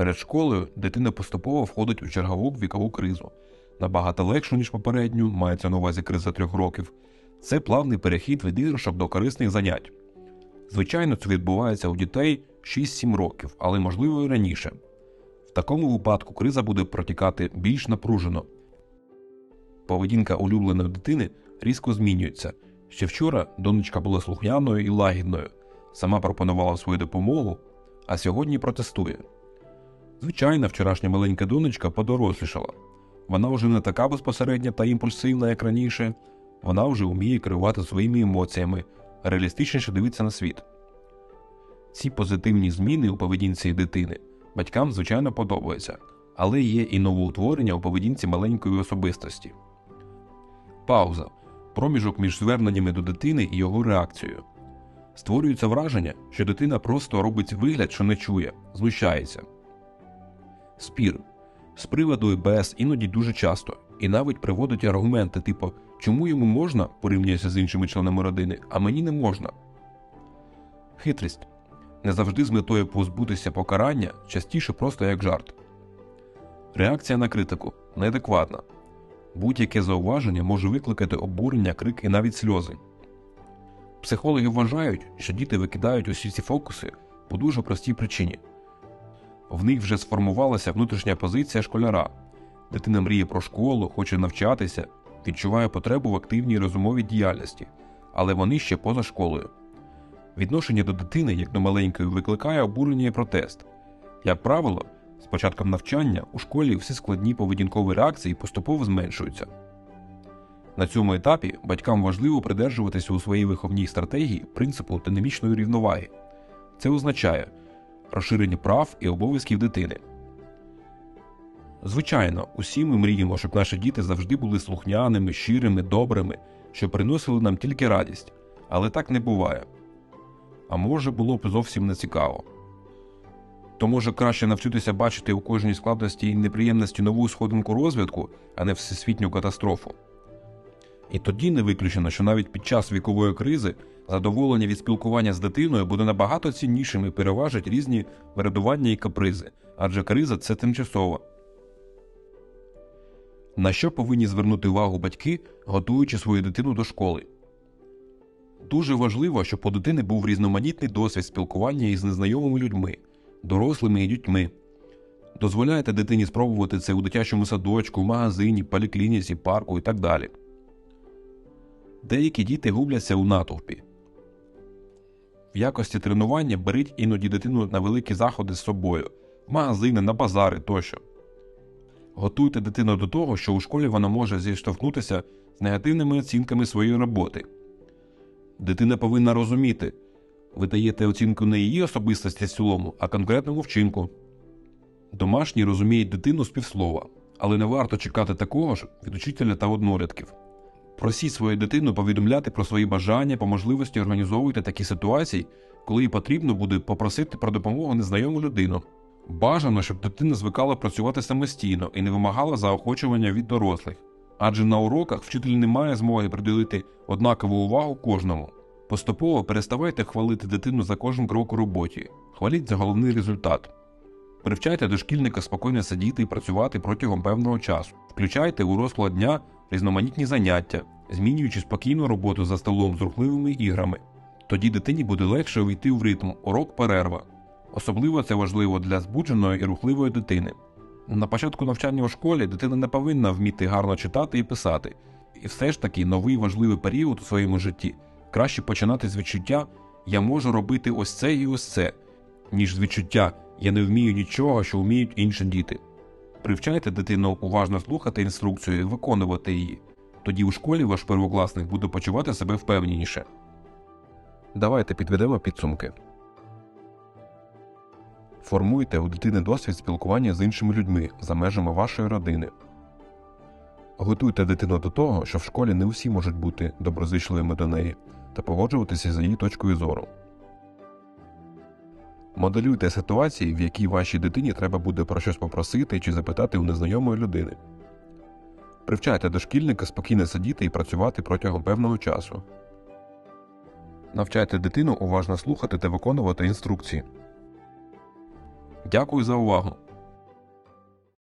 Перед школою дитина поступово входить у чергову вікову кризу. Набагато легшу, ніж попередню, мається на увазі криза трьох років. Це плавний перехід від іграшок до корисних занять. Звичайно, це відбувається у дітей 6-7 років, але можливо і раніше. В такому випадку криза буде протікати більш напружено. Поведінка улюбленої дитини різко змінюється. Ще вчора донечка була слухняною і лагідною, сама пропонувала свою допомогу, а сьогодні протестує. Звичайно, вчорашня маленька донечка подорослішала. Вона вже не така безпосередня та імпульсивна, як раніше, вона вже вміє керувати своїми емоціями, реалістичніше дивиться на світ. Ці позитивні зміни у поведінці дитини батькам, звичайно, подобаються, але є і новоутворення у поведінці маленької особистості. Пауза проміжок між зверненнями до дитини і його реакцією. Створюється враження, що дитина просто робить вигляд, що не чує, знущається. Спір з приводу ІБС іноді дуже часто, і навіть приводить аргументи, типу, чому йому можна, порівнюється з іншими членами родини, а мені не можна. Хитрість не завжди з метою позбутися покарання, частіше просто як жарт. Реакція на критику неадекватна. Будь-яке зауваження може викликати обурення, крик і навіть сльози. Психологи вважають, що діти викидають усі ці фокуси по дуже простій причині. В них вже сформувалася внутрішня позиція школяра. Дитина мріє про школу, хоче навчатися, відчуває потребу в активній розумовій діяльності, але вони ще поза школою. Відношення до дитини, як до маленької, викликає обурення і протест. Як правило, з початком навчання у школі всі складні поведінкові реакції поступово зменшуються. На цьому етапі батькам важливо придержуватися у своїй виховній стратегії принципу динамічної рівноваги. Це означає розширення прав і обов'язків дитини. Звичайно, усі ми мріємо, щоб наші діти завжди були слухняними, щирими, добрими, що приносили нам тільки радість, але так не буває. А може було б зовсім не цікаво. То може краще навчитися бачити у кожній складності і неприємності нову сходинку розвитку, а не всесвітню катастрофу. І тоді не виключено, що навіть під час вікової кризи задоволення від спілкування з дитиною буде набагато ціннішим і переважить різні вирадування і капризи, адже криза це тимчасово. На що повинні звернути увагу батьки, готуючи свою дитину до школи? Дуже важливо, щоб у дитини був різноманітний досвід спілкування із незнайомими людьми, дорослими і дітьми. Дозволяйте дитині спробувати це у дитячому садочку, магазині, поліклініці, парку і так далі. Деякі діти губляться у натовпі. В якості тренування беріть іноді дитину на великі заходи з собою, в магазини, на базари тощо. Готуйте дитину до того, що у школі вона може зіштовхнутися з негативними оцінками своєї роботи. Дитина повинна розуміти, ви даєте оцінку не її особистості в цілому, а конкретному вчинку. Домашні розуміють дитину з півслова, але не варто чекати такого ж від учителя та однорядків. Просіть свою дитину повідомляти про свої бажання, по можливості організовуйте такі ситуації, коли їй потрібно буде попросити про допомогу незнайому людину. Бажано, щоб дитина звикала працювати самостійно і не вимагала заохочування від дорослих, адже на уроках вчитель не має змоги приділити однакову увагу кожному. Поступово переставайте хвалити дитину за кожен крок у роботі, хваліть за головний результат. Привчайте дошкільника спокійно сидіти і працювати протягом певного часу, включайте у розклад дня різноманітні заняття, змінюючи спокійну роботу за столом з рухливими іграми. Тоді дитині буде легше увійти в ритм урок перерва. Особливо це важливо для збудженої і рухливої дитини. На початку навчання у школі дитина не повинна вміти гарно читати і писати, і все ж таки новий важливий період у своєму житті краще починати з відчуття Я можу робити ось це і ось це, ніж з відчуття Я не вмію нічого, що вміють інші діти. Привчайте дитину уважно слухати інструкцію і виконувати її. Тоді у школі ваш первокласник буде почувати себе впевненіше. Давайте підведемо підсумки. Формуйте у дитини досвід спілкування з іншими людьми за межами вашої родини. Готуйте дитину до того, що в школі не усі можуть бути доброзичливими до неї та погоджуватися з її точкою зору. Моделюйте ситуації, в якій вашій дитині треба буде про щось попросити чи запитати у незнайомої людини. Привчайте дошкільника спокійно сидіти і працювати протягом певного часу. Навчайте дитину уважно слухати та виконувати інструкції. Дякую за увагу!